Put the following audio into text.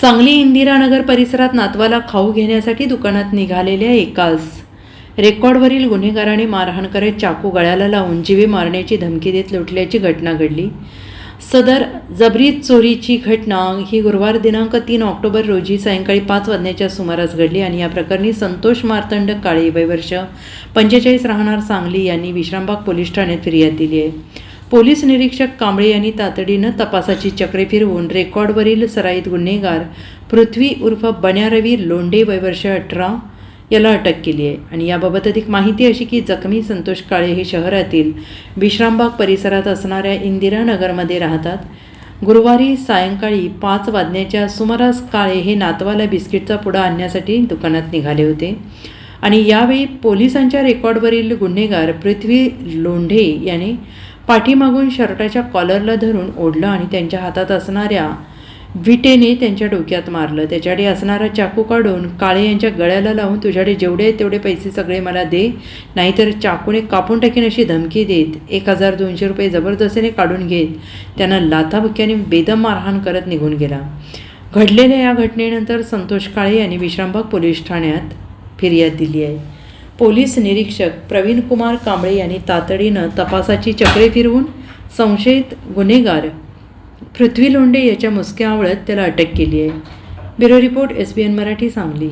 सांगली इंदिरानगर परिसरात नातवाला खाऊ घेण्यासाठी दुकानात निघालेल्या एकास. रेकॉर्डवरील गुन्हेगाराने मारहाण करत चाकू गळ्याला लावून जीवे मारण्याची धमकी देत लुटल्याची घटना घडली. सदर जबरी चोरीची घटना ही गुरुवार दिनांक तीन ऑक्टोबर रोजी सायंकाळी पाच वाजण्याच्या सुमारास घडली आणि या प्रकरणी संतोष मार्तंड काळे वयवर्ष पंचेचाळीस राहणार सांगली यांनी विश्रामबाग पोलीस ठाण्यात फिर्याद दिली आहे. पोलीस निरीक्षक कांबळे यांनी तातडीनं तपासाची चक्रे फिरवून रेकॉर्डवरील सराईत गुन्हेगार पृथ्वी उर्फ बन्यारवी लोंढे वयवर्ष अठरा याला अटक केली आहे. आणि याबाबत अधिक माहिती अशी की जखमी संतोष काळे हे शहरातील विश्रामबाग परिसरात असणाऱ्या इंदिरानगरमध्ये राहतात. गुरुवारी सायंकाळी पाच वाजण्याच्या सुमारास काळे हे नातवाला बिस्किटचा पुडा आणण्यासाठी दुकानात निघाले होते. आणि यावेळी पोलिसांच्या रेकॉर्डवरील गुन्हेगार पृथ्वी लोंढे याने पाठीमागून शर्टाच्या कॉलरला धरून ओढलं आणि त्यांच्या हातात असणाऱ्या विटेने त्यांच्या डोक्यात मारलं. त्याच्याकडे असणारा चाकू काढून काळे यांच्या गळ्याला लावून तुझ्याकडे जेवढे आहेत तेवढे पैसे सगळे मला दे नाहीतर चाकूने कापून टाकीन अशी धमकी देत. एक हजार दोनशे रुपये जबरदस्तीने काढून घेत. त्यांना लाथाबुक्याने बेदम मारहाण करत निघून गेला. घडलेल्या या घटनेनंतर संतोष काळे यांनी विश्रामबाग पोलीस ठाण्यात फिर्याद दिली आहे. पोलीस निरीक्षक प्रवीण कुमार कांबळे यांनी तातडीनं तपासाची चक्रे फिरवून संशयित गुन्हेगार पृथ्वी लोंढे याच्या मुसक्या आवळत त्याला अटक केली आहे. Bureau report S B N Marathi Sangli.